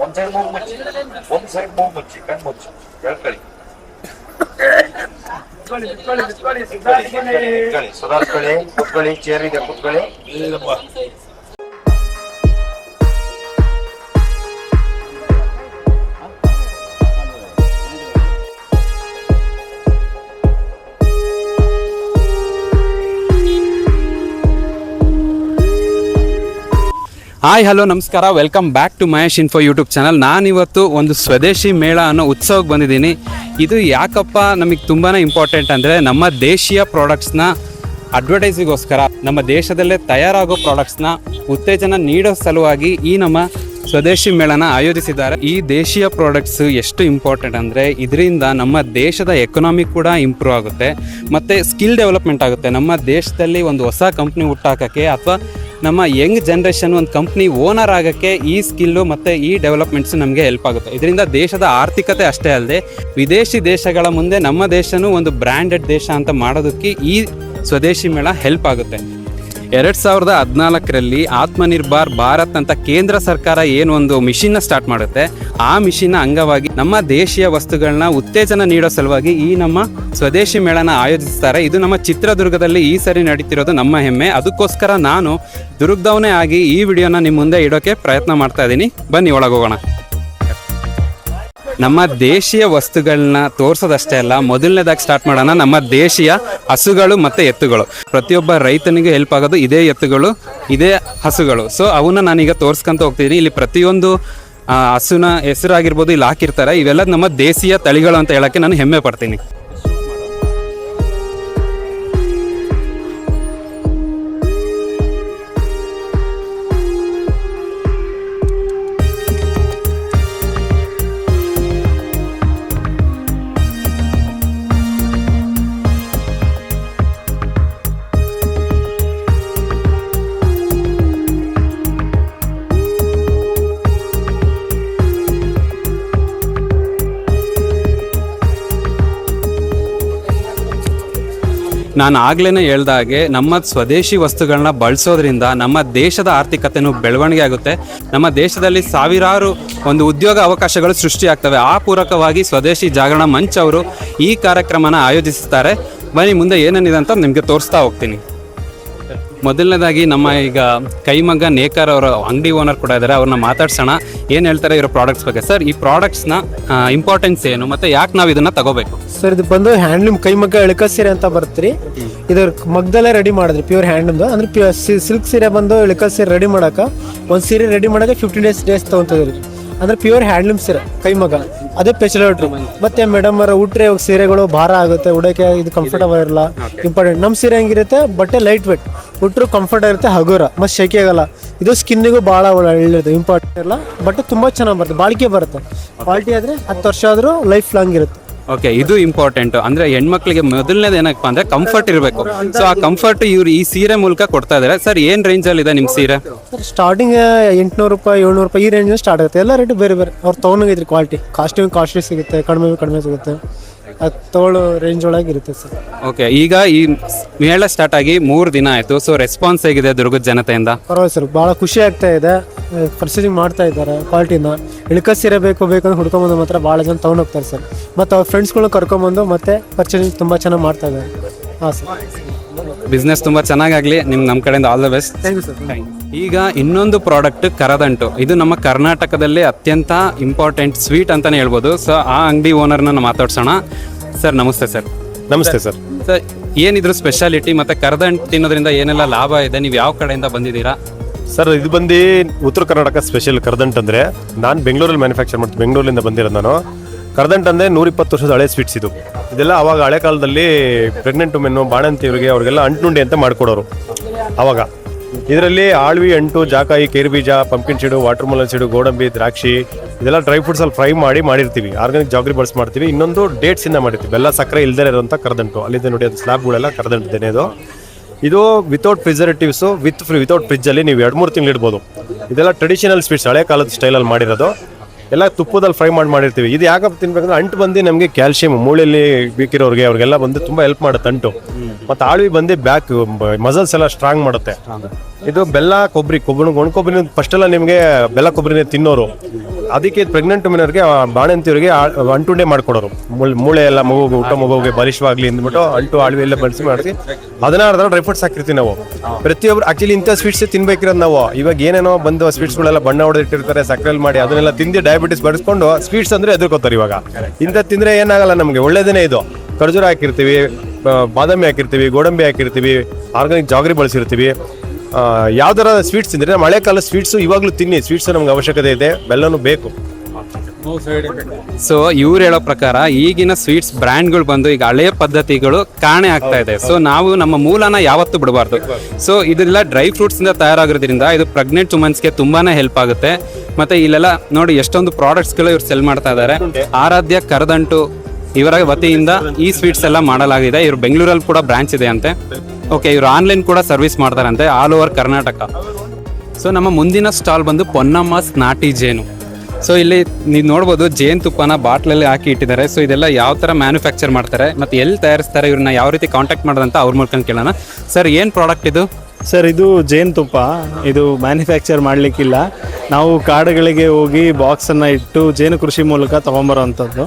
ಒಂದ್ ಸೈಡ್ ಮೂಗ್ ಮುಚ್ಚಿ ಒಂದ್ ಸೈಡ್ ಮೂಗ್ ಮುಚ್ಚಿ ಮುಚ್ಚಿ ಸುಧಾರಿಸ್ಕೊಳ್ಳಿ ಕುತ್ಕೊಳ್ಳಿ ಚೇರ್ ಇದೆ ಕುತ್ಕೊಳ್ಳಿ ಹಾಯ್ ಹಲೋ ನಮಸ್ಕಾರ. Welcome back to Mahesh info YouTube channel ನಾನಿವತ್ತು ಒಂದು ಸ್ವದೇಶಿ ಮೇಳ ಅನ್ನೋ ಉತ್ಸವಕ್ಕೆ ಬಂದಿದ್ದೀನಿ. ಇದು ಯಾಕಪ್ಪ? ನಮಗೆ ತುಂಬಾ ಇಂಪಾರ್ಟೆಂಟ್ ಅಂದರೆ ನಮ್ಮ ದೇಶೀಯ ಪ್ರಾಡಕ್ಟ್ಸ್ನ ಅಡ್ವರ್ಟೈಸಿಗೋಸ್ಕರ ನಮ್ಮ ದೇಶದಲ್ಲೇ ತಯಾರಾಗೋ ಪ್ರಾಡಕ್ಟ್ಸ್ನ ಉತ್ತೇಜನ ನೀಡೋ ಸಲುವಾಗಿ ಈ ನಮ್ಮ ಸ್ವದೇಶಿ ಮೇಳನ ಆಯೋಜಿಸಿದ್ದಾರೆ. ಈ ದೇಶೀಯ ಪ್ರಾಡಕ್ಟ್ಸ್ ಎಷ್ಟು ಇಂಪಾರ್ಟೆಂಟ್ ಅಂದರೆ ಇದರಿಂದ ನಮ್ಮ ದೇಶದ ಎಕನಾಮಿ ಕೂಡ ಇಂಪ್ರೂವ್ ಆಗುತ್ತೆ. ಮತ್ತು ಸ್ಕಿಲ್ ಡೆವಲಪ್ಮೆಂಟ್ ಆಗುತ್ತೆ. ನಮ್ಮ ದೇಶದಲ್ಲಿ ಒಂದು ಹೊಸ ಕಂಪ್ನಿ ಹುಟ್ಟಾಕೋಕ್ಕೆ ಅಥವಾ ನಮ್ಮ ಯಂಗ್ ಜನ್ರೇಷನ್ ಒಂದು ಕಂಪ್ನಿ ಓನರ್ ಆಗೋಕ್ಕೆ ಈ ಸ್ಕಿಲ್ಲು ಮತ್ತು ಈ ಡೆವಲಪ್ಮೆಂಟ್ಸ್ ನಮಗೆ ಹೆಲ್ಪ್ ಆಗುತ್ತೆ. ಇದರಿಂದ ದೇಶದ ಆರ್ಥಿಕತೆ ಅಷ್ಟೇ ಅಲ್ಲದೆ ವಿದೇಶಿ ದೇಶಗಳ ಮುಂದೆ ನಮ್ಮ ದೇಶನೂ ಒಂದು ಬ್ರ್ಯಾಂಡೆಡ್ ದೇಶ ಅಂತ ಮಾಡೋದಕ್ಕೆ ಈ ಸ್ವದೇಶಿ ಮೇಳ ಹೆಲ್ಪ್ ಆಗುತ್ತೆ. ಎರಡು ಸಾವಿರದ ಹದಿನಾಲ್ಕರಲ್ಲಿ ಆತ್ಮನಿರ್ಭರ್ ಭಾರತ್ ಅಂತ ಕೇಂದ್ರ ಸರ್ಕಾರ ಏನು ಒಂದು ಮಿಷಿನ್ನ ಸ್ಟಾರ್ಟ್ ಮಾಡುತ್ತೆ, ಆ ಮಿಷಿನ್ನ ಅಂಗವಾಗಿ ನಮ್ಮ ದೇಶೀಯ ವಸ್ತುಗಳನ್ನ ಉತ್ತೇಜನ ನೀಡೋ ಸಲುವಾಗಿ ಈ ನಮ್ಮ ಸ್ವದೇಶಿ ಮೇಳನ ಆಯೋಜಿಸ್ತಾರೆ. ಇದು ನಮ್ಮ ಚಿತ್ರದುರ್ಗದಲ್ಲಿ ಈ ಸರಿ ನಡೀತಿರೋದು ನಮ್ಮ ಹೆಮ್ಮೆ. ಅದಕ್ಕೋಸ್ಕರ ನಾನು ದುರ್ಗದವನೇ ಆಗಿ ಈ ವಿಡಿಯೋನ ನಿಮ್ಮ ಮುಂದೆ ಇಡೋಕೆ ಪ್ರಯತ್ನ ಮಾಡ್ತಾ ಇದ್ದೀನಿ. ಬನ್ನಿ, ಒಳಗೋಗೋಣ. ನಮ್ಮ ದೇಶೀಯ ವಸ್ತುಗಳನ್ನ ತೋರ್ಸೋದಷ್ಟೇ ಅಲ್ಲ, ಮೊದಲನೇದಾಗಿ ಸ್ಟಾರ್ಟ್ ಮಾಡೋಣ ನಮ್ಮ ದೇಶೀಯ ಹಸುಗಳು ಮತ್ತು ಎತ್ತುಗಳು. ಪ್ರತಿಯೊಬ್ಬ ರೈತನಿಗೆ ಹೆಲ್ಪ್ ಆಗೋದು ಇದೇ ಎತ್ತುಗಳು, ಇದೇ ಹಸುಗಳು. ಸೊ ಅವನ್ನ ನಾನೀಗ ತೋರ್ಸ್ಕೊಂತ ಹೋಗ್ತಿದ್ದೀನಿ ಇಲ್ಲಿ ಪ್ರತಿಯೊಂದು ಹಸುನ ಹೆಸರಾಗಿರ್ಬೋದು, ಇಲ್ಲಿ ಹಾಕಿರ್ತಾರೆ. ಇವೆಲ್ಲ ನಮ್ಮ ದೇಶೀಯ ತಳಿಗಳು ಅಂತ ಹೇಳೋಕ್ಕೆ ನಾನು ಹೆಮ್ಮೆ ಪಡ್ತೀನಿ. ನಾನು ಆಗ್ಲೇ ಹೇಳ್ದ ಹಾಗೆ ನಮ್ಮ ಸ್ವದೇಶಿ ವಸ್ತುಗಳನ್ನ ಬಳಸೋದ್ರಿಂದ ನಮ್ಮ ದೇಶದ ಆರ್ಥಿಕತೆನೂ ಬೆಳವಣಿಗೆ ಆಗುತ್ತೆ. ನಮ್ಮ ದೇಶದಲ್ಲಿ ಸಾವಿರಾರು ಒಂದು ಉದ್ಯೋಗ ಅವಕಾಶಗಳು ಸೃಷ್ಟಿಯಾಗ್ತವೆ. ಆ ಪೂರಕವಾಗಿ ಸ್ವದೇಶಿ ಜಾಗರಣ ಮಂಚ್ ಅವರು ಈ ಕಾರ್ಯಕ್ರಮನ ಆಯೋಜಿಸುತ್ತಾರೆ ಬನ್ನಿ ಮುಂದೆ ಏನೇನಿದೆ ಅಂತ ನಿಮಗೆ ತೋರಿಸ್ತಾ ಹೋಗ್ತೀನಿ. ಮೊದಲನೇದಾಗಿ ನಮ್ಮ ಈಗ ಕೈಮಗ್ಗ ನೇಕರ್ ಅವರ ಅಂಗಡಿ ಓನರ್ ಕೂಡ ಇದ್ದಾರೆ ಅವ್ರನ್ನ ಮಾತಾಡ್ಸೋಣ. ಏನು ಹೇಳ್ತಾರೆ ಇರೋ ಪ್ರಾಡಕ್ಟ್ಸ್ ಬಗ್ಗೆ? ಸರ್ ಈ ಪ್ರಾಡಕ್ಟ್ಸ್ನ ಇಂಪಾರ್ಟೆನ್ಸ್ ಏನು? ಮತ್ತು ಯಾಕೆ ನಾವು ಇದನ್ನು ತಗೋಬೇಕು? ಸರ್ ಇದು ಬಂದು ಹ್ಯಾಂಡ್ಲೂಮ್ ಕೈಮಗ್ಗ ಇಳಕ ಸೀರೆ ಅಂತ ಬರುತ್ತೆ ಇದ್ರ ಮಗ್ದಲ್ಲೇ ರೆಡಿ ಮಾಡಿದ್ರಿ ಪ್ಯೂರ್ ಹ್ಯಾಂಡ್ಲೂಮ್ದು ಅಂದ್ರೆ ಪ್ಯೂರ್ ಸಿಲ್ಕ್ ಸೀರೆ ಬಂದು ಇಳಕ ಸೀರೆ ರೆಡಿ ಮಾಡೋಕೆ ಒಂದು ಸೀರೆ ರೆಡಿ ಮಾಡೋಕೆ ಫಿಫ್ಟೀನ್ ಡೇಸ್ ಡೇಸ್ ತೊಗೊತಿದ್ರಿ ಅಂದ್ರೆ ಪ್ಯೂರ್ ಹ್ಯಾಂಡ್ಲೂಮ್ ಸೀರೆ ಕೈಮಗ್ಗ. ಅದೇ ಸ್ಪೆಷಲ್ ಮತ್ತೆ ಮೇಡಮ್ ಅವರ ಉಟ್ರೆ ಸೀರೆಗಳು ಭಾರ ಆಗುತ್ತೆ ಉಡಕ್ಕೆ ಇದು ಕಂಫರ್ಟಬಲ್ ಇರಲ್ಲ ಇಂಪಾರ್ಟೆಂಟ್ ನಮ್ಮ ಸೀರೆ ಹೆಂಗಿರುತ್ತೆ? ಬಟ್ಟೆ ಲೈಟ್ ವೆಟ್ ಉಟ್ರು ಕಂಫರ್ಟ್ ಇರುತ್ತೆ ಹಗುರ. ಮತ್ತು ಶೆಕೆ ಆಗಲ್ಲ. ಇದು ಸ್ಕಿನ್ನಿಗೂ ಭಾಳ ಒಳ್ಳೆಯದು ಇಂಪಾರ್ಟೆಂಟ್ ಇರಲ್ಲ ಬಟ್ ತುಂಬ ಚೆನ್ನಾಗಿ ಬರುತ್ತೆ ಬಾಳಿಕೆ ಬರುತ್ತೆ. ಕ್ವಾಲಿಟಿ ಆದರೆ ಹತ್ತು ವರ್ಷ ಆದರೂ ಲೈಫ್ ಲಾಂಗ್ ಇರುತ್ತೆ. ಓಕೆ ಇದು ಇಂಪಾರ್ಟೆಂಟ್ ಅಂದ್ರೆ ಹೆಣ್ಮಕ್ಳಿಗೆ ಮೊದಲನೇದು ಏನಪ್ಪ ಅಂದ್ರೆ ಕಂಫರ್ಟ್ ಇರಬೇಕು. ಸೊ ಆ ಕಂಫರ್ಟ್ ಇವ್ರು ಈ ಸೀರೆ ಮೂಲಕ ಕೊಡ್ತಾ ಇದಾರೆ. ಸರ್ ಏನ್ ರೇಂಜ್ ಅಲ್ಲಿ ಇದೆ ನಿಮ್ ಸೀರೆ? ಸರ್ ಸ್ಟಾರ್ಟಿಂಗ್ ಎಂಟ್ನೂರು ರೂಪಾಯಿ ಏಳ್ನೂರು ರೂಪಾಯಿ ಈ ರೇಂಜ್ ಸ್ಟಾರ್ಟ್ ಆಗುತ್ತೆ. ಎಲ್ಲ ರೇಟ್ ಬೇರೆ ಬೇರೆ. ಅವ್ರು ತೊಗೊಂಡೋಗಿದ್ರಿ ಕ್ವಾಲಿಟಿ ಕಾಸ್ಟ್ಯೂಮ್ ಕಾಸ್ಟ್ಲಿ ಸಿಗುತ್ತೆ ಕಡಿಮೆ ಕಡಿಮೆ ಸಿಗುತ್ತೆ. ತೊಗೊಳ್ಳೋ ರೇಂಜ್ ಒಳಗೆ ಇರುತ್ತೆ ಸರ್. ಓಕೆ ಈಗ ಈ ಮೇಳ ಸ್ಟಾರ್ಟ್ ಆಗಿ ಮೂರು ದಿನ ಆಯಿತು. ಸೊ ರೆಸ್ಪಾನ್ಸ್ ಹೇಗಿದೆ ದುರ್ಗದ ಜನತೆಯಿಂದ? ಪರವಾಗಿಲ್ಲ ಸರ್ ಭಾಳ ಖುಷಿ ಆಗ್ತಾ ಇದೆ. ಪರ್ಚೇಸಿಂಗ್ ಮಾಡ್ತಾ ಇದ್ದಾರೆ ಕ್ವಾಲಿಟಿನ ಇಳಕ ಸೀರೆ ಬೇಕು ಬೇಕು ಅಂತ ಹುಡ್ಕೊಂಬಂದು ಮಾತ್ರ ಭಾಳ ಜನ ತೊಗೊಂಡು ಹೋಗ್ತಾರೆ ಸರ್. ಮತ್ತು ಅವ್ರ ಫ್ರೆಂಡ್ಸ್ಗಳನ್ನ ಕರ್ಕೊಂಬಂದು ಮತ್ತೆ ಪರ್ಚೇಸಿಂಗ್ ತುಂಬ ಚೆನ್ನಾಗಿ ಮಾಡ್ತಾ ಇದ್ದಾರೆ. ಹಾಂ ಸರ್. ಬಿಸ್ನೆಸ್ ತುಂಬಾ ಚೆನ್ನಾಗಾಗ್ಲಿ. ನಿಮ್ ನಮ್ಮ ಕಡೆಯಿಂದ all the best thank you sir ಈಗ ಇನ್ನೊಂದು ಪ್ರಾಡಕ್ಟ್ ಕರದಂಟು. ಇದು ನಮ್ಮ ಕರ್ನಾಟಕದಲ್ಲಿ ಅತ್ಯಂತ ಇಂಪಾರ್ಟೆಂಟ್ ಸ್ವೀಟ್ ಅಂತಾನೆ ಹೇಳ್ಬೋದು. ಸೊ ಆ ಅಂಗಡಿ ಓನರ್ನ ಮಾತಾಡ್ಸೋಣ. ಸರ್ ನಮಸ್ತೆ ಸರ್ ನಮಸ್ತೆ ಸರ್ ಸರ್ ಏನಿದ್ರು ಸ್ಪೆಷಾಲಿಟಿ ಮತ್ತೆ ಕರದಂಟು ತಿನ್ನೋದ್ರಿಂದ ಏನೆಲ್ಲ ಲಾಭ ಇದೆ? ನೀವು ಯಾವ ಕಡೆಯಿಂದ ಬಂದಿದ್ದೀರಾ? ಸರ್ ಇದು ಬಂದು ಉತ್ತರ ಕರ್ನಾಟಕ ಸ್ಪೆಷಲ್ ಕರ್ದಂಟ್ ಅಂದರೆ ನಾನು ಬೆಂಗಳೂರಲ್ಲಿ ಮ್ಯಾನುಫ್ಯಾಕ್ಚರ್ ಮಾಡ್ತೀನಿ ಬೆಂಗಳೂರಿಂದ ಬಂದಿರೋದು ನಾನು. ಕರ್ದಂಟ್ ಅಂದರೆ ನೂರಿಪ್ಪತ್ತು ವರ್ಷದ ಹಳೆ ಸ್ವೀಟ್ಸ್ ಇದು. ಇದೆಲ್ಲ ಅವಾಗ ಹಳೆ ಕಾಲದಲ್ಲಿ ಪ್ರೆಗ್ನೆಂಟ್ ಮೆನ್ನು ಬಾಣಂತಿಯವರಿಗೆ ಅವ್ರಿಗೆಲ್ಲ ಅಂಟುಂಡಿ ಅಂತ ಮಾಡ್ಕೊಡೋರು. ಅವಾಗ. ಇದರಲ್ಲಿ ಆಳ್ವಿ ಅಂಟು, ಜಾಕಾಯಿ ಕೇರು ಬೀಜ ಪಂಪಿನ್ ಸೀಡು ವಾಟರ್ ಮೆಲನ್ ಸೀಡು ಗೋಡಂಬಿ, ದ್ರಾಕ್ಷಿ, ಇದೆಲ್ಲ ಡ್ರೈ ಫ್ರೂಟ್ಸ್ ಅಲ್ಲಿ ಫ್ರೈ ಮಾಡಿ ಮಾಡಿರ್ತೀವಿ. ಆರ್ಗಾನಿಕ್ ಜಾಗ್ರಿ ಬಳಸಿ ಮಾಡ್ತೀವಿ. ಇನ್ನೊಂದು ಡೇಟ್ಸ್ ಇಂದ ಮಾಡಿರ್ತೀವಿ. ಬೆಲ್ಲ ಸಕ್ಕರೆ ಇಲ್ಲದೇ ಇರೋಂಥ ಕರ್ದಂಟು. ಅಲ್ಲಿಂದ ನೋಡಿ ಅದು ಸ್ಲಾಬ್ಗಳೆಲ್ಲ ಕರ್ದಂಟಿದ್ದೇನೆ ಇದು. ಇದು without preservatives with free without ಫ್ರಿಜ್ಜಲ್ಲಿ ನೀವು ಎರಡು ಮೂರು ತಿಂಗಳು ಇಡ್ಬೋದು. ಇದೆಲ್ಲ ಟ್ರೆಡಿಷನಲ್ ಸ್ವೀಟ್ಸ್ ಹಳೆ ಕಾಲದ ಸ್ಟೈಲಲ್ಲಿ ಮಾಡಿರೋದು. ಎಲ್ಲ ತುಪ್ಪದಲ್ಲಿ ಫ್ರೈ ಮಾಡಿ ಮಾಡಿರ್ತೀವಿ. ಇದು ಯಾಕಪ್ಪ ತಿನ್ಬೇಕಂದ್ರೆ ಅಂಟು ಬಂದು ನಮಗೆ ಕ್ಯಾಲ್ಸಿಯಂ ಮೂಳೆಯಲ್ಲಿ ಬೇಕಿರೋರಿಗೆ ಅವ್ರಿಗೆಲ್ಲ ಬಂದು ತುಂಬ ಹೆಲ್ಪ್ ಮಾಡುತ್ತೆ ಅಂಟು. ಮತ್ತು ಆಳ್ವಿ ಬಂದು ಬ್ಯಾಕ್ ಮಸಲ್ಸ್ ಎಲ್ಲ ಸ್ಟ್ರಾಂಗ್ ಮಾಡುತ್ತೆ. ಇದು ಬೆಲ್ಲ ಕೊಬ್ಬರಿ ಕೊಬ್ಬರಿ ಒಣ ಕೊಬ್ಬರಿ ಫಸ್ಟೆಲ್ಲ ಎಲ್ಲ ನಿಮಗೆ ಬೆಲ್ಲ ಕೊಬ್ಬರಿನೇ ತಿನ್ನೋರು. ಅದಕ್ಕೆ ಪ್ರೆಗ್ನೆಂಟ್ ವುಮೆನರ್ಗೆ ಬಾಣಂತಿಯವರಿಗೆ ಡೇ ಮಾಡ್ಕೊಡೋರು. ಮೂಳೆ- ಎಲ್ಲ ಮಗುಗೆ ಊಟ ಮಗುಗೆ ಬಲಿಷ್ಠವಾಗ್ಲಿ ಅಂದ್ಬಿಟ್ಟು ಅಂಟು ಆಳ್ವಿ ಎಲ್ಲ ಬಳಸಿ ಮಾಡಿಸಿ, ಹದಿನಾರು ದಿನ ಡ್ರೈ ಫ್ರೂಟ್ಸ್ ಹಾಕಿರ್ತೀವಿ ನಾವು. ಪ್ರತಿಯೊಬ್ರು ಆಕ್ಚುಲಿ ಇಂಥ ಸ್ವೀಟ್ಸ್ ತಿನ್ಬೇಕಿರೋದು ನಾವು. ಇವಾಗ ಏನೇನೋ ಬಂದು ಸ್ವೀಟ್ಸ್ಗಳೆಲ್ಲ ಬಣ್ಣ ಹೊಡೆದಿಟ್ಟಿರ್ತಾರೆ ಸಕ್ಕರೆಲ್ ಮಾಡಿ ಅದನ್ನೆಲ್ಲ ತಿಂದು ಡಯಾಬಿಟಿಸ್ ಬರೆಸ್ಕೊಂಡು ಸ್ವೀಟ್ಸ್ ಅಂದ್ರೆ ಎದುರ್ಕೋತಾರೆ ಇವಾಗ. ಇಂಥ ತಿಂದ್ರೆ ಏನಾಗಲ್ಲ ನಮಗೆ ಒಳ್ಳೇದೇ ಇದು. ಖರ್ಜೂರ ಹಾಕಿರ್ತೀವಿ ಬಾದಾಮಿ ಹಾಕಿರ್ತೀವಿ, ಗೋಡಂಬಿ ಹಾಕಿರ್ತೀವಿ ಆರ್ಗಾನಿಕ್ ಜಾಗರಿ ಬಳಸಿರ್ತೀವಿ. ಯಾವ್ದಾರ ಸ್ವೀಟ್ಸ್ ತಿಂದ್ರೆ ಮಳೆಕಾಲ ಸ್ವೀಟ್ಸ್ ಇವಾಗ್ಲೂ ತಿನ್ನಿ ಸ್ವೀಟ್ಸ್ ನಮ್ಗೆ ಅವಶ್ಯಕತೆ ಇದೆ, ಬೆಲ್ಲನೂ ಬೇಕು. ಸೊ ಇವ್ರು ಹೇಳೋ ಪ್ರಕಾರ ಈಗಿನ ಸ್ವೀಟ್ಸ್ ಬ್ರ್ಯಾಂಡ್ಗಳು ಬಂದು ಈಗ ಹಳೆಯ ಪದ್ಧತಿಗಳು ಕಾಣೆ ಆಗ್ತಾ ಇದೆ. ಸೊ ನಾವು ನಮ್ಮ ಮೂಲನ ಯಾವತ್ತೂ ಬಿಡಬಾರ್ದು. ಸೊ ಇದೆಲ್ಲ ಡ್ರೈ ಫ್ರೂಟ್ಸ್ ಇಂದ ತಯಾರಾಗಿರೋದ್ರಿಂದ ಇದು ಪ್ರೆಗ್ನೆಂಟ್ ವುಮೆನ್ಸ್ಗೆ ತುಂಬಾನೇ ಹೆಲ್ಪ್ ಆಗುತ್ತೆ. ಮತ್ತೆ ಇಲ್ಲೆಲ್ಲ ನೋಡಿ ಎಷ್ಟೊಂದು ಪ್ರಾಡಕ್ಟ್ಸ್ಗಳು ಇವ್ರು ಸೆಲ್ ಮಾಡ್ತಾ ಇದ್ದಾರೆ ಆರಾಧ್ಯ, ಕರದಂಟು ಇವರ ವತಿಯಿಂದ ಈ ಸ್ವೀಟ್ಸ್ ಎಲ್ಲ ಮಾಡಲಾಗಿದೆ. ಇವರು ಬೆಂಗಳೂರಲ್ಲಿ ಕೂಡ ಬ್ರಾಂಚ್ ಇದೆ ಅಂತೆ. ಓಕೆ ಇವರು ಆನ್ಲೈನ್ ಕೂಡ ಸರ್ವಿಸ್ ಮಾಡ್ತಾರಂತೆ ಆಲ್ ಓವರ್ ಕರ್ನಾಟಕ. ಸೊ ನಮ್ಮ ಮುಂದಿನ ಸ್ಟಾಲ್ ಬಂದು ಪೊನ್ನಮ್ಮ ಸ್ನಾಟಿ ಜೇನು. ಸೊ ಇಲ್ಲಿ ನೀವು ನೋಡ್ಬೋದು, ಜೇನು ತುಪ್ಪನ ಬಾಟ್ಲಲ್ಲಿ ಹಾಕಿ ಇಟ್ಟಿದ್ದಾರೆ. ಸೊ ಇದೆಲ್ಲ ಯಾವ ಥರ ಮ್ಯಾನುಫ್ಯಾಕ್ಚರ್ ಮಾಡ್ತಾರೆ, ಮತ್ತು ಎಲ್ಲಿ ತಯಾರಿಸ್ತಾರೆ, ಇವ್ರನ್ನ ಯಾವ ರೀತಿ ಕಾಂಟ್ಯಾಕ್ಟ್ ಮಾಡೋದಂತ ಅವ್ರ ಮೂಲಕ ಕೇಳೋಣ. ಸರ್ ಏನು ಪ್ರಾಡಕ್ಟ್ ಇದು? ಸರ್ ಇದು ಜೇನುತುಪ್ಪ ಇದು ಮ್ಯಾನುಫ್ಯಾಕ್ಚರ್ ಮಾಡಲಿಕ್ಕಿಲ್ಲ. ನಾವು ಕಾಡುಗಳಿಗೆ ಹೋಗಿ ಬಾಕ್ಸನ್ನು ಇಟ್ಟು ಜೇನು ಕೃಷಿ ಮೂಲಕ ತೊಗೊಂಬರೋವಂಥದ್ದು.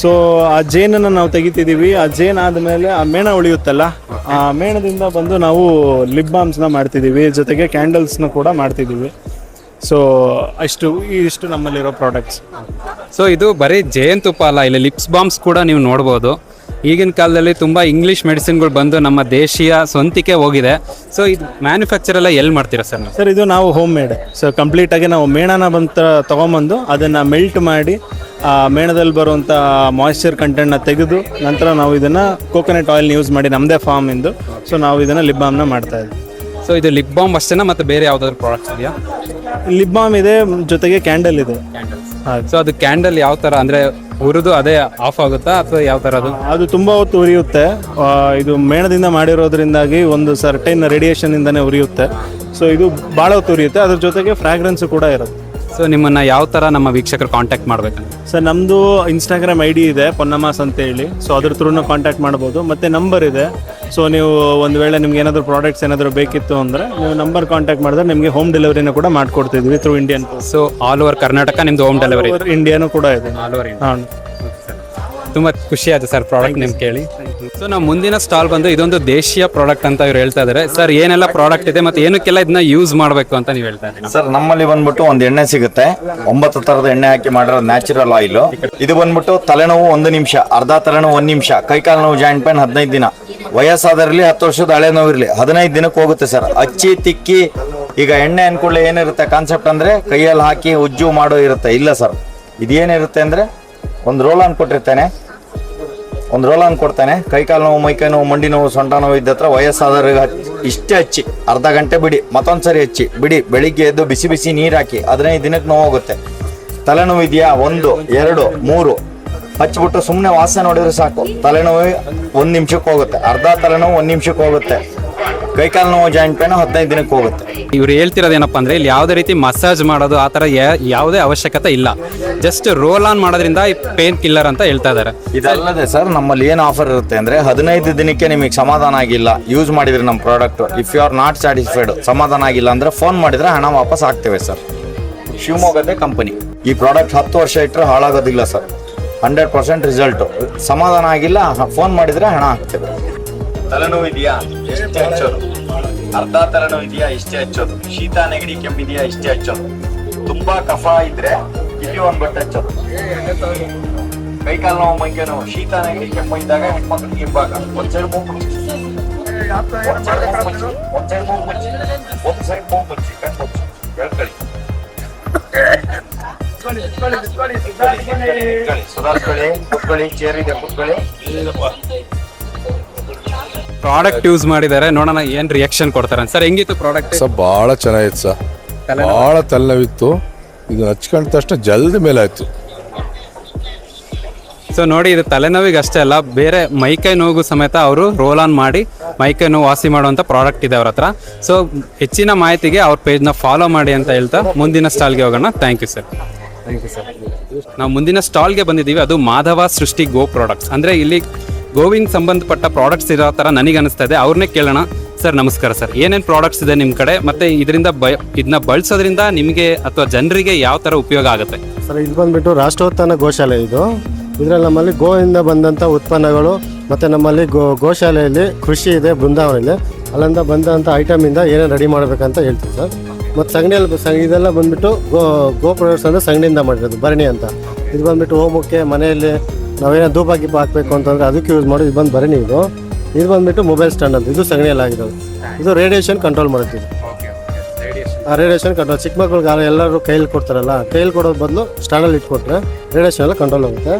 ಸೊ ಆ ಜೇನನ್ನು ನಾವು ತೆಗಿತಿದ್ದೀವಿ. ಆ ಜೇನು ಆದಮೇಲೆ ಆ ಮೇಣ ಉಳಿಯುತ್ತಲ್ಲ, ಆ ಮೇಣದಿಂದ ಬಂದು ನಾವು ಲಿಪ್ ಬಾಮ್ಸ್ನ ಮಾಡ್ತಿದ್ದೀವಿ. ಜೊತೆಗೆ ಕ್ಯಾಂಡಲ್ಸ್ನ ಕೂಡ ಮಾಡ್ತಿದ್ದೀವಿ. ಸೊ ಅಷ್ಟು ಇಷ್ಟು ನಮ್ಮಲ್ಲಿರೋ ಪ್ರಾಡಕ್ಟ್ಸ್ ಸೊ ಇದು ಬರೀ ಜೇನುತುಪ್ಪ ಅಲ್ಲ, ಇಲ್ಲಿ ಲಿಪ್ಸ್ ಬಾಂಬ್ಸ್ ಕೂಡ ನೀವು ನೋಡ್ಬೋದು. ಈಗಿನ ಕಾಲದಲ್ಲಿ ತುಂಬ ಇಂಗ್ಲೀಷ್ ಮೆಡಿಸಿನ್ಗಳು ಬಂದು ನಮ್ಮ ದೇಶೀಯ ಸ್ವಂತಿಕೆ ಹೋಗಿದೆ. ಸೊ ಇದು ಮ್ಯಾನುಫ್ಯಾಕ್ಚರ್ ಎಲ್ಲ ಎಲ್ಲಿ ಮಾಡ್ತೀರಾ ಸರ್ ನೀವು? ಸರ್ ಇದು ನಾವು ಹೋಮ್ ಮೇಡ್ ಸೊ ಕಂಪ್ಲೀಟಾಗಿ ನಾವು ಮೇಣನ ಬಂತ ತೊಗೊಂಬಂದು ಅದನ್ನು ಮೆಲ್ಟ್ ಮಾಡಿ ಆ ಮೇಣದಲ್ಲಿ ಬರುವಂಥ ಮಾಯ್ಶ್ಚರ್ ಕಂಟೆಂಟ್ನ ತೆಗೆದು ನಂತರ ನಾವು ಇದನ್ನು ಕೋಕೋನಟ್ ಆಯಿಲ್ ಯೂಸ್ ಮಾಡಿ ನಮ್ಮದೇ ಫಾರ್ಮಿಂದು ಸೊ ನಾವು ಇದನ್ನು ಲಿಪ್ ಬಾಮ್ನ ಮಾಡ್ತಾ ಇದ್ದೀವಿ ಸೊ ಇದು ಲಿಪ್ ಬಾಮ್ ಅಷ್ಟೇನಾ ಮತ್ತು ಬೇರೆ ಯಾವುದಾದ್ರು ಪ್ರಾಡಕ್ಟ್ಸ್ ಇದೆಯಾ? ಲಿಪ್ ಬಾಮ್ ಇದೆ ಜೊತೆಗೆ ಕ್ಯಾಂಡಲ್ ಇದೆ. ಸೊ ಅದು ಕ್ಯಾಂಡಲ್ ಯಾವ ಥರ ಅಂದರೆ ಉರಿದು ಅದೇ ಆಫ್ ಆಗುತ್ತಾ ಅಥವಾ ಯಾವ ಥರ ಅದು ಅದು ತುಂಬ ಹೊತ್ತು ಉರಿಯುತ್ತೆ. ಇದು ಮೇಣದಿಂದ ಮಾಡಿರೋದ್ರಿಂದಾಗಿ ಒಂದು ಸರ್ಟೈನ್ ರೇಡಿಯೇಷನ್ ಇಂದಾನೆ ಉರಿಯುತ್ತೆ. ಸೊ ಇದು ಭಾಳ ಹೊತ್ತು ಉರಿಯುತ್ತೆ. ಅದ್ರ ಜೊತೆಗೆ ಫ್ರಾಗ್ರೆನ್ಸ್ ಕೂಡ ಇರುತ್ತೆ. ಸೊ ನಿಮ್ಮನ್ನ ಯಾವ ಥರ ನಮ್ಮ ವೀಕ್ಷಕರು ಕಾಂಟ್ಯಾಕ್ಟ್ ಮಾಡ್ಬೇಕು ಸರ್ ನಮ್ಮದು ಇನ್ಸ್ಟಾಗ್ರಾಮ್ ಐ ಡಿ ಇದೆ ಪೊನ್ನಮಾಸ್ ಅಂತ ಹೇಳಿ. ಸೊ ಅದ್ರ ಥ್ರೂನು ಕಾಂಟ್ಯಾಕ್ಟ್ ಮಾಡ್ಬೋದು. ಮತ್ತು ನಂಬರ್ ಇದೆ. ಸೊ ನೀವು ಒಂದು ವೇಳೆ ನಿಮ್ಗೆ ಏನಾದರೂ ಪ್ರಾಡಕ್ಟ್ಸ್ ಏನಾದರೂ ಬೇಕಿತ್ತು ಅಂದರೆ ನೀವು ನಂಬರ್ ಕಾಂಟ್ಯಾಕ್ಟ್ ಮಾಡಿದ್ರೆ ನಿಮಗೆ ಹೋಮ್ ಡೆಲಿವರಿನ ಕೂಡ ಮಾಡ್ಕೊಡ್ತಿದ್ವಿ through Indian so all over Karnataka ನಿಮ್ದು ಹೋಮ್ ಡೆಲಿವರಿ ಇಂಡಿಯಾನು ಕೂಡ ಇದೆ. ಆಲ್ ಓವರ್ ಹಾಂ ತುಂಬ ಖುಷಿ ಆಯ್ತು ಸರ್ ಪ್ರಾಡಕ್ಟ್ ನಿಮ್ಗೆ ಕೇಳಿ. ಸೊ ನಾವು ಮುಂದಿನ ಸ್ಟಾಲ್ ಬಂದು ಇದೊಂದು ದೇಶೀಯ ಪ್ರಾಡಕ್ಟ್ ಅಂತ ಇವ್ರು ಹೇಳ್ತಾ ಇದಾರೆ. ಸರ್ ಏನೆಲ್ಲ ಪ್ರಾಡಕ್ಟ್ ಇದೆ ಮತ್ತೆ ಏನಕ್ಕೆಲ್ಲ ಇದನ್ನ ಯೂಸ್ ಮಾಡಬೇಕು ಅಂತ ನೀವು ಹೇಳ್ತಾ ಸರ್ ನಮ್ಮಲ್ಲಿ ಬಂದ್ಬಿಟ್ಟು ಒಂದು ಎಣ್ಣೆ ಸಿಗುತ್ತೆ. ಒಂಬತ್ತು ತರದ ಎಣ್ಣೆ ಹಾಕಿ ಮಾಡಿರೋ ನ್ಯಾಚುರಲ್ ಆಯಿಲ್ ಇದು ಬಂದ್ಬಿಟ್ಟು ತಲೆನೋವು ಒಂದು ನಿಮಿಷ, ಅರ್ಧ ತಲೆನೋವು ಒಂದು ನಿಮಿಷ, ಕೈಕಾಲು ನೋವು ಜಾಯಿಂಟ್ ಪೇನ್ ಹದಿನೈದು ದಿನ. ವಯಸ್ಸಾದರಲ್ಲಿ ಹತ್ತು ವರ್ಷದ ಹಳೆ ನೋವು ಇರಲಿ, ಹದಿನೈದು ದಿನಕ್ಕೆ ಹೋಗುತ್ತೆ ಸರ್ ಅಚ್ಚಿ, ತಿಕ್ಕಿ, ಈಗ ಎಣ್ಣೆ ಅನ್ಕೊಳ್ಳಿ ಏನಿರುತ್ತೆ? ಕಾನ್ಸೆಪ್ಟ್ ಅಂದ್ರೆ ಕೈಯಲ್ಲಿ ಹಾಕಿ ಉಜ್ಜು ಮಾಡೋ ಇರುತ್ತೆ. ಇಲ್ಲ ಸರ್ ಇದೇನಿರುತ್ತೆ ಅಂದ್ರೆ, ಒಂದು ರೋಲ್ ಅನ್ ಕೊಟ್ಟಿರ್ತೇನೆ. ಒಂದು ರೋಲ್ ಅನ್ ಕೊಡ್ತಾನೆ. ಕೈಕಾಲು ನೋವು, ಮೈಕೈ ನೋವು, ಮಂಡಿ ನೋವು, ಸೊಂಟ ನೋವು ಇದ್ದತ್ರ ವಯಸ್ಸಾದವ್ರಿಗೆ ಇಷ್ಟೇ ಹಚ್ಚಿ. ಅರ್ಧ ಗಂಟೆ ಬಿಡಿ, ಮತ್ತೊಂದ್ಸರಿ ಹಚ್ಚಿ. ಬಿಡಿ, ಬೆಳಿಗ್ಗೆ ಎದ್ದು ಬಿಸಿ ಬಿಸಿ ನೀರು ಹಾಕಿ. ಹದಿನೈದು ದಿನಕ್ಕೆ ನೋವು ಹೋಗುತ್ತೆ. ತಲೆನೋವು ಇದೆಯಾ? ಒಂದು, ಎರಡು, ಮೂರು. ಹಚ್ಚಿಬಿಟ್ಟು ಸುಮ್ಮನೆ ವಾಸನೆ ನೋಡಿದ್ರೆ ಸಾಕು. ತಲೆನೋವು ಒಂದು ನಿಮಿಷಕ್ಕೆ ಹೋಗುತ್ತೆ. ಅರ್ಧ ತಲೆನೋವು ಒಂದು ನಿಮಿಷಕ್ಕೆ ಹೋಗುತ್ತೆ. ಕೈಕಾಲು ನೋವು ಜಾಯಿಂಟ್ ಪೇನು ಹದಿನೈದು ದಿನಕ್ಕೆ ಹೋಗುತ್ತೆ. ಇವ್ರು ಹೇಳ್ತಿರೋದೇನಪ್ಪ ಅಂದ್ರೆ, ಇಲ್ಲಿ ಯಾವುದೇ ರೀತಿ ಮಸಾಜ್ ಮಾಡೋದು, ಆ ಥರ ಯಾವುದೇ ಅವಶ್ಯಕತೆ ಇಲ್ಲ. ಜಸ್ಟ್ ರೋಲ್ ಆನ್ ಮಾಡೋದ್ರಿಂದ ಪೇನ್ ಕಿಲ್ಲರ್ ಅಂತ ಹೇಳ್ತಾ ಇದ್ದಾರೆ. ಇದಲ್ಲದೆ ಸರ್ ನಮ್ಮಲ್ಲಿ ಏನು ಆಫರ್ ಇರುತ್ತೆ ಅಂದ್ರೆ ಹದಿನೈದು ದಿನಕ್ಕೆ ನಿಮಗೆ ಸಮಾಧಾನ ಆಗಿಲ್ಲ ಯೂಸ್ ಮಾಡಿದ್ರೆ ನಮ್ಮ product if you are not satisfied ಸಮಾಧಾನ ಆಗಿಲ್ಲ ಅಂದ್ರೆ ಫೋನ್ ಮಾಡಿದ್ರೆ ಹಣ ವಾಪಸ್ ಆಗ್ತೇವೆ ಸರ್. ಶಿವಮೊಗ್ಗದೇ ಕಂಪನಿ ಈ ಪ್ರಾಡಕ್ಟ್ ಹತ್ತು ವರ್ಷ ಇಟ್ಟರೆ ಹಾಳಾಗೋದಿಲ್ಲ ಸರ್. ಹಂಡ್ರೆಡ್ ಪರ್ಸೆಂಟ್ ರಿಸಲ್ಟ್ ಸಮಾಧಾನ ಆಗಿಲ್ಲ ಫೋನ್ ಮಾಡಿದ್ರೆ ಹಣ ಹಾಕ್ತೇವೆ ತಲೆನೋವು ಇದೆಯಾ? ಇಷ್ಟೇ ಹಚ್ಚೋದು ಅರ್ಧ ತಲೆನೋವು ಇದೆಯಾ? ಇಷ್ಟೇ ಹಚ್ಚೋದು ಶೀತ ನೆಗಡಿ ಕೆಮ್ಮಿದೆಯಾ ಇಷ್ಟೇ ಹಚ್ಚೋದು ತುಂಬಾ ಕಫ ಇದ್ರೆ ಇಲ್ಲಿ ಒಂದ್ ಬಟ್ಟೆ ಹಚ್ಚೋದು ಕೈಕಾಲು ನೋವು ಮೈಗೆ ನೋವು. ಶೀತ ಹೆಣ್ಮಕ್ಳಿಗೆ ಒಂದ್ ಸೈಡ್ ಮೂಗು ಮುಚ್ಚಿ. ಒಂದ್ ಸೈಡ್ ಮೂಗು ಮುಚ್ಚಿ. ಒಂದ್ ಸೈಡ್ ಮೂಗು ಮುಚ್ಚಿ. ಒಂದ್ ಸೈಡ್ ಮೂಗು ಮುಚ್ಚಿ. ಕಣ್ ಮುಚ್ಚಿ. ಹೇಳ್ಕೊಳ್ಳಿ. ಕುತ್ಕೊಳ್ಳಿ, ಸುಧಾರಿಸ್ಕೊಳ್ಳಿ. ಕುತ್ಕೊಳ್ಳಿ ಚೇರ್ ಇದೆ ಕುತ್ಕೊಳ್ಳಿ ಪ್ರಾಡಕ್ಟ್ ಯೂಸ್ ಮಾಡಿದ್ದಾರೆ ನೋಡೋಣ ಏನ್ ರಿಯಾಕ್ಷನ್ ಕೊಡ್ತಾರೆ ಸರ್ ಹೆಂಗಿತ್ತು ಪ್ರಾಡಕ್ಟ್ ಸರ್ ಬಹಳ ಚೆನ್ನಾಗಿತ್ತು ಸರ್. ಬಹಳ ತಲೆನೋವಿತ್ತು. ಇದು ಹಚ್ಕೊಂಡ ತಕ್ಷಣ ಜಲ್ದಿ ಮೇಲಾಯಿತು. ಆಯ್ತು ಸೊ ನೋಡಿ ಇದು ತಲೆನೋವಿಗೆ ಅಷ್ಟೇ ಅಲ್ಲ ಬೇರೆ ಮೈಕೈ ನೋವು ಸಮೇತ ಅವರು ರೋಲ್ ಆನ್ ಮಾಡಿ ಮೈಕೈ ನೋವು ವಾಸಿ ಮಾಡುವಂತ ಪ್ರಾಡಕ್ಟ್ ಇದೆ ಅವ್ರ ಹತ್ರ. ಸೊ ಹೆಚ್ಚಿನ ಮಾಹಿತಿಗೆ ಅವ್ರ ಪೇಜ್ನ ಫಾಲೋ ಮಾಡಿ ಅಂತ ಹೇಳ್ತಾ ಮುಂದಿನ ಸ್ಟಾಲ್ಗೆ ಹೋಗೋಣ. ಥ್ಯಾಂಕ್ ಯು ಸರ್ ನಾವು ಮುಂದಿನ ಸ್ಟಾಲ್ಗೆ ಬಂದಿದ್ದೀವಿ. ಅದು ಮಾಧವ ಸೃಷ್ಟಿ ಗೋ ಪ್ರಾಡಕ್ಟ್ಸ್ ಅಂದರೆ ಇಲ್ಲಿ ಗೋವಿಂಗ್ ಸಂಬಂಧಪಟ್ಟ ಪ್ರಾಡಕ್ಟ್ಸ್ ಇರೋ ಥರ ನನಗೆ ಅನಿಸ್ತಾ ಇದೆ. ಅವ್ರನ್ನೇ ಕೇಳೋಣ. ಸರ್, ನಮಸ್ಕಾರ ಸರ್. ಏನೇನು ಪ್ರಾಡಕ್ಟ್ಸ್ ಇದೆ ನಿಮ್ಮ ಕಡೆ? ಮತ್ತೆ ಇದರಿಂದ ಇದನ್ನ ಬಳಸೋದ್ರಿಂದ ನಿಮಗೆ ಅಥವಾ ಜನರಿಗೆ ಯಾವ ಥರ ಉಪಯೋಗ ಆಗುತ್ತೆ? ಸರ್, ಇದು ಬಂದ್ಬಿಟ್ಟು ರಾಷ್ಟ್ರೋತ್ಥಾನ ಗೋಶಾಲೆ ಇದು. ಇದರಲ್ಲಿ ನಮ್ಮಲ್ಲಿ ಗೋವಿಂದ ಬಂದಂಥ ಉತ್ಪನ್ನಗಳು ಮತ್ತು ನಮ್ಮಲ್ಲಿ ಗೋ, ಗೋಶಾಲೆಯಲ್ಲಿ ಕೃಷಿ ಇದೆ ಬೃಂದಾವನ ಇದೆ ಅಲ್ಲಿಂದ ಬಂದಂಥ ಐಟಮಿಂದ ಏನೇನು ರೆಡಿ ಮಾಡಬೇಕಂತ ಹೇಳ್ತೀವಿ ಸರ್. ಮತ್ತು ಸಂಗಡಿಯಲ್ಲಿ ಸಂಗ ಇದೆಲ್ಲ ಬಂದ್ಬಿಟ್ಟು ಗೋ ಗೋ ಪ್ರೊಡಕ್ಟ್ಸ್ ಅಂದರೆ ಸಂಗಡಿಯಿಂದ ಮಾಡಿರೋದು, ಭರಣಿ ಅಂತ. ಇದು ಬಂದುಬಿಟ್ಟು ಹೋಮಕ್ಕೆ ಮನೆಯಲ್ಲಿ ನಾವೇನೋ ಧೂಪ ಗೀಪ ಹಾಕಬೇಕು ಅಂತಂದರೆ ಅದಕ್ಕೆ ಯೂಸ್ ಮಾಡೋದು, ಇದು ಬಂದು ಭರಣಿ ಇದು. ಇದು ಬಂದ್ಬಿಟ್ಟು ಮೊಬೈಲ್ ಸ್ಟ್ಯಾಂಡ್ ಅಂತ. ಇದು ಸಗಣಿಯಲ್ಲಿ ಆಗಿರೋದು. ಇದು ರೇಡಿಯೇಷನ್ ಕಂಟ್ರೋಲ್ ಮಾಡುತ್ತೆ ಇದು. ಆ ರೇಡಿಯೇಷನ್ ಕಂಟ್ರೋಲ್ ಚಿಕ್ಕ ಮಕ್ಳಿಗೆ ಎಲ್ಲರೂ ಕೈಯಲ್ಲಿ ಕೊಡ್ತಾರಲ್ಲ ಕೈಯಲ್ಲಿ ಕೊಡೋದು ಬದಲು ಸ್ಟ್ಯಾಂಡಲ್ಲಿ ಇಟ್ಕೊಟ್ರೆ ರೇಡಿಯೇಷನ್ ಎಲ್ಲ ಕಂಟ್ರೋಲ್ ಆಗುತ್ತೆ.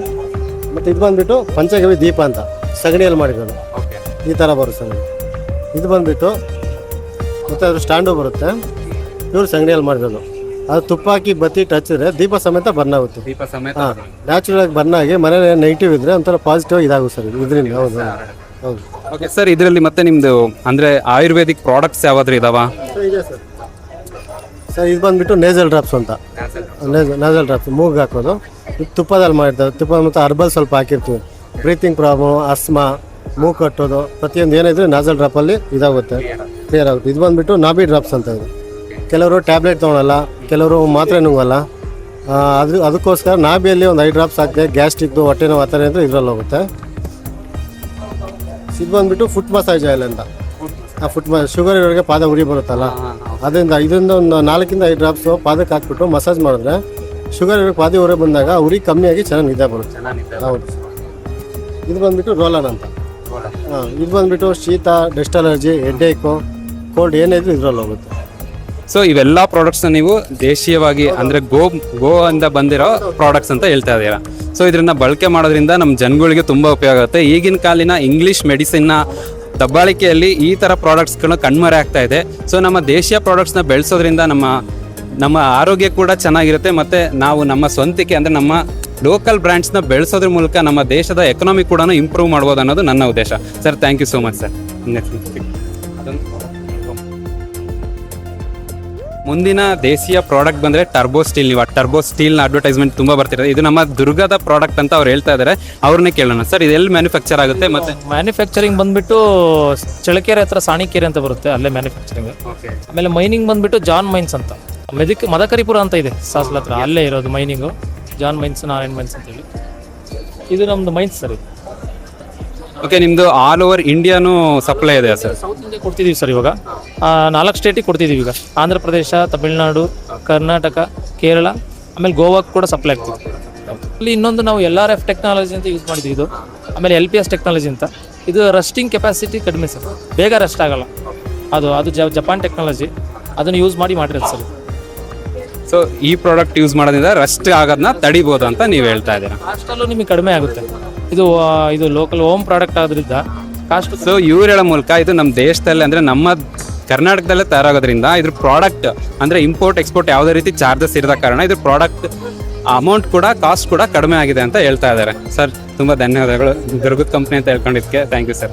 ಮತ್ತು ಇದು ಬಂದ್ಬಿಟ್ಟು ಪಂಚಗವಿ ದೀಪ ಅಂತ. ಸಗಣಿಯಲ್ಲಿ ಮಾಡಿರೋದು. ಈ ಥರ ಬರುತ್ತೆ ಇದು ಬಂದ್ಬಿಟ್ಟು ಮತ್ತು ಅದ್ರ ಸ್ಟ್ಯಾಂಡು ಬರುತ್ತೆ. ಇವರು ಸಗಣಿಯಲ್ಲಿ ಮಾಡಿರೋದು. ಅದು ತುಪ್ಪ ಹಾಕಿ ಬತ್ತಿ ಟಚ್ಚಿದ್ರೆ ದೀಪ ಸಮೇತ ಬರ್ನ್ ಆಗುತ್ತೆ. ದೀಪ ಸಮೇತ ಹಾಂ ನ್ಯಾಚುರಲ್ ಆಗಿ ಬರ್ನ್ ಆಗಿ ಮನೇಲಿ ನೆಗೆಟಿವ್ ಇದ್ರೆ ಒಂಥರ ಪಾಸಿಟಿವ್ ಇದಾಗುತ್ತೆ ಸರ್ ಇದರಿಂದ ಹೌದು. ಓಕೆ ಸರ್ ಇದರಲ್ಲಿ ಮತ್ತೆ ನಿಮ್ಮದು ಅಂದರೆ ಆಯುರ್ವೇದಿಕ್ ಪ್ರಾಡಕ್ಟ್ಸ್ ಯಾವಾದ್ರೂ ಇದಾವ? ಇದೆ ಸರ್ ಸರ್ ಇದು ಬಂದ್ಬಿಟ್ಟು ನೇಸಲ್ ಡ್ರಾಪ್ಸ್ ಅಂತ. ನೇಸಲ್ ಡ್ರಾಪ್ಸ್ ಮೂಗ್ ಹಾಕೋದು. ತುಪ್ಪದಲ್ಲಿ ಮಾಡಿರ್ತಾರೆ ತುಪ್ಪ ಮತ್ತು ಹರ್ಬಲ್ ಸ್ವಲ್ಪ ಹಾಕಿರ್ತೀವಿ. ಬ್ರೀತಿಂಗ್ ಪ್ರಾಬ್ಲಮ್ ಅಸ್ಮಾ, ಮೂಗು ಕಟ್ಟೋದು, ಪ್ರತಿಯೊಂದು ಏನಿದ್ರೆ ನಾಸಲ್ ಡ್ರಾಪಲ್ಲಿ ಇದಾಗುತ್ತೆ. ಕ್ಲಿಯರ್ ಆಗುತ್ತೆ. ಇದು ಬಂದ್ಬಿಟ್ಟು ನಾಬಿ ಡ್ರಾಪ್ಸ್ ಅಂತ ಇದು. ಕೆಲವರು ಟ್ಯಾಬ್ಲೆಟ್ ತೊಗೊಳಲ್ಲ, ಕೆಲವರು ಮಾತ್ರೆ ನುಂಗಲ್ಲ. ಅದು, ಅದಕ್ಕೋಸ್ಕರ ನಾಬಿಯಲ್ಲಿ ಒಂದು ಐದು ಡ್ರಾಪ್ಸ್ ಹಾಕಿದೆ ಗ್ಯಾಸ್ಟಿಕ್ದು ಹೊಟ್ಟೆ ನೋವು ಆ ಥರ ಇದ್ರೆ ಇದ್ರಲ್ಲಿ ಹೋಗುತ್ತೆ ಇದು ಬಂದ್ಬಿಟ್ಟು ಫುಟ್ ಮಸಾಜ್ ಆಯಿಲ್ ಅಂತ. ಆ ಫುಟ್ ಮಸಾಜ್ ಶುಗರ್ ಇರೋರಿಗೆ ಪಾದ ಉರಿ ಬರುತ್ತಲ್ಲ? ಅದರಿಂದ ಇದರಿಂದ ಒಂದು ನಾಲ್ಕಿಂದ ಐದು ಡ್ರಾಪ್ಸು ಪಾದಕ್ಕೆ ಹಾಕ್ಬಿಟ್ಟು ಮಸಾಜ್ ಮಾಡಿದ್ರೆ ಶುಗರ್ ಇರೋ ಪಾದ ಉರಿ ಬಂದಾಗ ಉರಿ ಕಮ್ಮಿಯಾಗಿ ಚೆನ್ನಾಗಿ ನಿದ್ದೆ ಬರುತ್ತೆ. ಹೌದು. ಇದು ಬಂದ್ಬಿಟ್ಟು ರೋಲರ್ ಅಂತ. ಹಾಂ ಇದು ಬಂದ್ಬಿಟ್ಟು ಶೀತ ಡೆಸ್ಟ್ ಅಲರ್ಜಿ ಹೆಡ್ಡೇಕು ಕೋಲ್ಡ್ ಏನೇ ಇದ್ರೂ ಇದ್ರಲ್ಲಿ ಹೋಗುತ್ತೆ. ಸೊ ಇವೆಲ್ಲ ಪ್ರಾಡಕ್ಟ್ಸ್ನ ನೀವು ದೇಶೀಯವಾಗಿ ಅಂದರೆ ಗೋ ಗೋ ಅಂತ ಬಂದಿರೋ ಪ್ರಾಡಕ್ಟ್ಸ್ ಅಂತ ಹೇಳ್ತಾ ಇದ್ದೀರಾ. ಸೊ ಇದನ್ನ ಬಳಕೆ ಮಾಡೋದ್ರಿಂದ ನಮ್ಮ ಜನಗಳಿಗೆ ತುಂಬ ಉಪಯೋಗ ಆಗುತ್ತೆ. ಈಗಿನ ಕಾಲಿನ ಇಂಗ್ಲೀಷ್ ಮೆಡಿಸಿನ್ನ ದಬ್ಬಾಳಿಕೆಯಲ್ಲಿ ಈ ಥರ ಪ್ರಾಡಕ್ಟ್ಸ್ಗಳು ಕಣ್ಮರೆ ಆಗ್ತಾ ಇದೆ. ಸೊ ನಮ್ಮ ದೇಶೀಯ ಪ್ರಾಡಕ್ಟ್ಸ್ನ ಬೆಳೆಸೋದ್ರಿಂದ ನಮ್ಮ ನಮ್ಮ ಆರೋಗ್ಯ ಕೂಡ ಚೆನ್ನಾಗಿರುತ್ತೆ ಮತ್ತು ನಾವು ನಮ್ಮ ಸ್ವಂತಿಕೆ ಅಂದರೆ ನಮ್ಮ ಲೋಕಲ್ ಬ್ರ್ಯಾಂಡ್ಸ್ನ ಬೆಳೆಸೋದ್ರ ಮೂಲಕ ನಮ್ಮ ದೇಶದ ಎಕನಾಮಿ ಕೂಡ ಇಂಪ್ರೂವ್ ಮಾಡ್ಬೋದು ಅನ್ನೋದು ನನ್ನ ಉದ್ದೇಶ. Sir thank you so much sir ಮುಂದಿನ ದೇಶೀಯ ಪ್ರಾಡಕ್ಟ್ ಬಂದ್ರೆ ಟರ್ಬೋ ಸ್ಟೀಲ್ ನೀವು ಟರ್ಬೋ ಸ್ಟೀಲ್ ಅಡ್ವರ್ಟೈಸ್ಮೆಂಟ್ ತುಂಬಾ ಬರ್ತಿರೋದು. ಇದು ನಮ್ಮ ದುರ್ಗದ ಪ್ರಾಡಕ್ಟ್ ಅಂತ ಅವ್ರು ಹೇಳ್ತಾ ಇದ್ದಾರೆ ಅವ್ರನ್ನೇ ಕೇಳೋಣ. ಸರ್ ಇದೆಲ್ಲ ಎಲ್ಲಿ ಮ್ಯಾನುಫ್ಯಾಕ್ಚರ್ ಆಗುತ್ತೆ ಮತ್ತೆ? ಮ್ಯಾನುಫ್ಯಾಕ್ಚರಿಂಗ್ ಬಂದ್ಬಿಟ್ಟು ಚಳಕೆರೆ ಹತ್ರ ಸಾಣಿಕೆರೆ ಅಂತ ಬರುತ್ತೆ ಅಲ್ಲೇ ಮ್ಯಾನುಫ್ಯಾಕ್ಚರಿಂಗ್ ಆಮೇಲೆ ಮೈನಿಂಗ್ ಬಂದ್ಬಿಟ್ಟು ಜಾನ್ ಮೈನ್ಸ್ ಅಂತ. ಮೆದಕ್ ಮದಕರಿಪುರ ಅಂತ ಇದೆ ಸಾಸ್ಲ ಹತ್ರ ಅಲ್ಲೇ ಇರೋದು mining John mines Narayan mines ಅಂತೇಳಿ. ಇದು ನಮ್ದು ಮೈನ್ಸ್ ಸರ್ ಇದು. ಓಕೆ ನಿಮ್ದು ಆಲ್ ಓವರ್ ಇಂಡಿಯಾನು ಸಪ್ಲೈ ಇದೆ ಸರ್ ಸೌತ್ ಇಂಡಿಯಾ ಕೊಡ್ತಿದ್ದೀವಿ ಸರ್ ಇವಾಗ. ನಾಲ್ಕು ಸ್ಟೇಟಿಗೆ ಕೊಡ್ತಿದ್ದೀವಿ ಈಗ. ಆಂಧ್ರ ಪ್ರದೇಶ ತಮಿಳುನಾಡು ಕರ್ನಾಟಕ ಕೇರಳ ಆಮೇಲೆ ಗೋವಾಕ್ಕೆ ಕೂಡ ಸಪ್ಲೈ ಆಗ್ತಿದೆ. ಅಲ್ಲಿ ಇನ್ನೊಂದು ನಾವು ಎಲ್ ಆರ್ ಎಫ್ ಟೆಕ್ನಾಲಜಿ ಅಂತ ಯೂಸ್ ಮಾಡಿದ್ವಿ ಇದು. ಆಮೇಲೆ ಎಲ್ ಪಿ ಎಸ್ ಟೆಕ್ನಾಲಜಿ ಅಂತ. ಇದು ರಸ್ಟಿಂಗ್ ಕೆಪಾಸಿಟಿ ಕಡಿಮೆ ಸರ್ ಬೇಗ ರಸ್ಟ್ ಆಗಲ್ಲ. ಅದು ಅದು ಜ ಜಪಾನ್ ಟೆಕ್ನಾಲಜಿ ಅದನ್ನು ಯೂಸ್ ಮಾಡಿ ಮಾಡಿರೋದು ಸರ್ ಸೊ ಈ ಪ್ರಾಡಕ್ಟ್ ಯೂಸ್ ಮಾಡೋದ್ರಿಂದ ರಸ್ಟ್ ಆಗೋದನ್ನ ತಡಿಬೋದು ಅಂತ ನೀವು ಹೇಳ್ತಾ ಇದ್ದೀರಾ? ಅಷ್ಟಲ್ಲೂ ನಿಮಗೆ ಕಡಿಮೆ ಆಗುತ್ತೆ. ಇದು ಇದು ಲೋಕಲ್ ಹೋಮ್ ಪ್ರಾಡಕ್ಟ್ ಆದ್ರಿಂದ ಕಾಸ್ಟ್ ಸೊ ಇವ್ರು ಹೇಳೋ ಮೂಲಕ ಇದು ನಮ್ಮ ದೇಶದಲ್ಲಿ ಅಂದರೆ ನಮ್ಮ ಕರ್ನಾಟಕದಲ್ಲೇ ತಯಾರಾಗೋದ್ರಿಂದ ಇದ್ರ ಪ್ರಾಡಕ್ಟ್ ಅಂದರೆ ಇಂಪೋರ್ಟ್ ಎಕ್ಸ್ಪೋರ್ಟ್ ಯಾವುದೇ ರೀತಿ ಚಾರ್ಜಸ್ ಇರದ ಕಾರಣ ಇದ್ರ ಪ್ರಾಡಕ್ಟ್ ಅಮೌಂಟ್ ಕೂಡ ಕಾಸ್ಟ್ ಕೂಡ ಕಡಿಮೆ ಆಗಿದೆ ಅಂತ ಹೇಳ್ತಾ ಇದ್ದಾರೆ. ಸರ್ ತುಂಬ ಧನ್ಯವಾದಗಳು. ದುರ್ಗದ ಕಂಪ್ನಿ ಅಂತ ಹೇಳ್ಕೊಂಡಿದ್ದಕ್ಕೆ ಥ್ಯಾಂಕ್ ಯು ಸರ್